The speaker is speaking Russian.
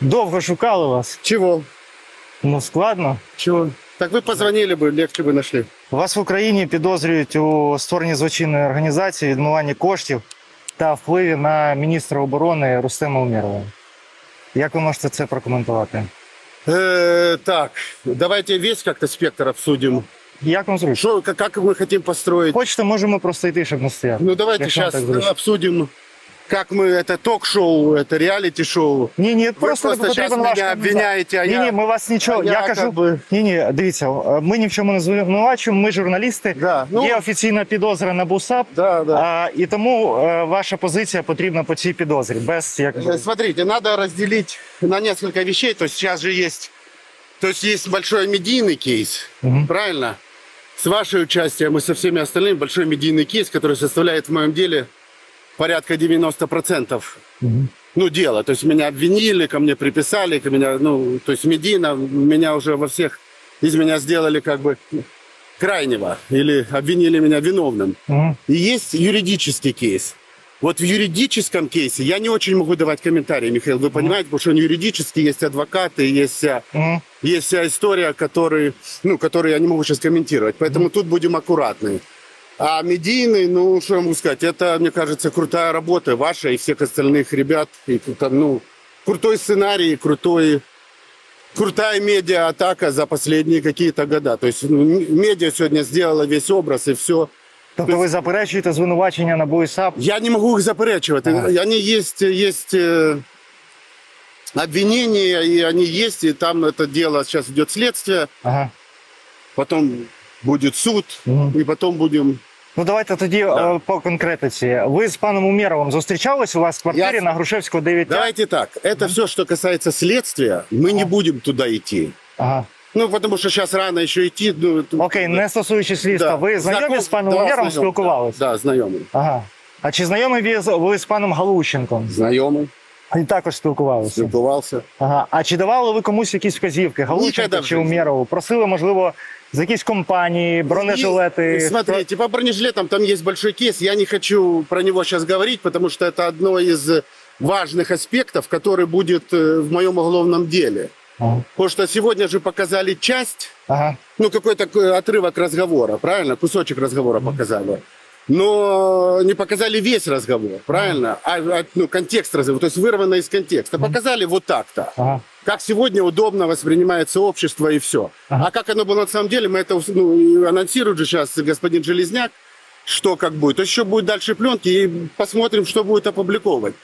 Довго шукали вас. Чего? Ну складно. Чего? Так вы позвонили бы, легче бы нашли. Вас в Україні підозрюють у створенні злочинної організації, відмиванні коштів та впливі на міністра оборони Рустема Умєрова. Як ви можете це прокоментувати? Э, так, давайте весь как-то спектр обсудим. Як вам зручно? Что, как, как мы хотим построить? Хочете, можемо просто йти, щоб не стояти. Ну давайте Якщо вам сейчас так зручно. обсудим, как мы это ток-шоу, это реалити-шоу. Ні, ні, Ви просто, просто потрібен щас ваш мене коментар. обвиняєте, а ні, я- ні, ми вас нічого. а я, я кажу, как би- ні, ні, дивіться, ми ні в чому не звинувачуємо, ми журналісти. Да, ну- Є офіційна підозра на БУСАП, Да, да. а, і тому е, ваша позиція потрібна по цій підозрі. Без як Э, Смотрите, надо разделить на несколько вещей. То есть сейчас же есть, то есть есть большой медийный кейс, правильно? С вашей участием и со всеми остальными большой медийный кейс, который составляет в моем деле порядка 90% ну, дела. То есть меня обвинили, ко мне приписали, ко меня, ну, то есть медийно меня уже во всех из меня сделали как бы крайнего или обвинили меня виновным. Мгм. И есть юридический кейс. Вот в юридическом кейсе я не очень могу давать комментарии, Михаил, вы понимаете, потому что он юридический, есть адвокаты, есть вся, Мгм. есть вся история, который, ну, которую я не могу сейчас комментировать. Поэтому тут будем аккуратны. А медийный, ну, что я могу сказать, это, мне кажется, крутая работа ваша и всех остальных ребят. И, ну, крутой сценарий, крутой, крутая медиа-атака за последние какие-то года. То есть ну, медиа сегодня сделала весь образ и все. Тобто ви заперечуєте звинувачення на БУСАП? Я не могу их заперечивать. Ага. Они есть, есть э, обвинения, и они есть, и там это дело сейчас идет следствие, Ага. потом будет суд, Мгм. и потом будем. Ну давайте тоді Да. е, по конкретиці. Ви з паном Умєровим зустрічались у вас в квартирі Я- на Грушевського 9 Давайте так. Это все, что касается следствия, мы не будем туда идти. Ага. Ну, потому что сейчас рано еще идти. Ну, тут- Окей, не стосуючись слідства. Да. Ви знайомі Знаком- з паном да, Умєровим знайомий. спілкувалися? Да, знайомий. Ага. А чи знайомі ви з, ви з паном Галущенком? Знайомий, І також спілкувалися. спілкувався. Ага. А чи давали ви комусь якісь вказівки? Галущенко Ніколи в чи житті. Умєрову? Просили, можливо, з якісь компанії, бронежилети? И, смотрите, по бронежилетам там есть большой кейс. Я не хочу про него сейчас говорить, потому что это одно из важных аспектов, который будет э, в моем уголовном деле. Ага. Потому что сегодня же показали часть, Ага. ну какой-то э, отрывок разговора, правильно? Кусочек разговора показали. Но не показали весь разговор, правильно? А, а, ну, контекст разговора, то есть вырвано из контекста. Показали вот так-то. Ага. Как сегодня удобно воспринимается общество и все. Ага. А как оно было на самом деле, мы это ну, анонсирует же сейчас господин Железняк, что как будет. То есть еще будет дальше пленки и посмотрим, что будет опубликовывать.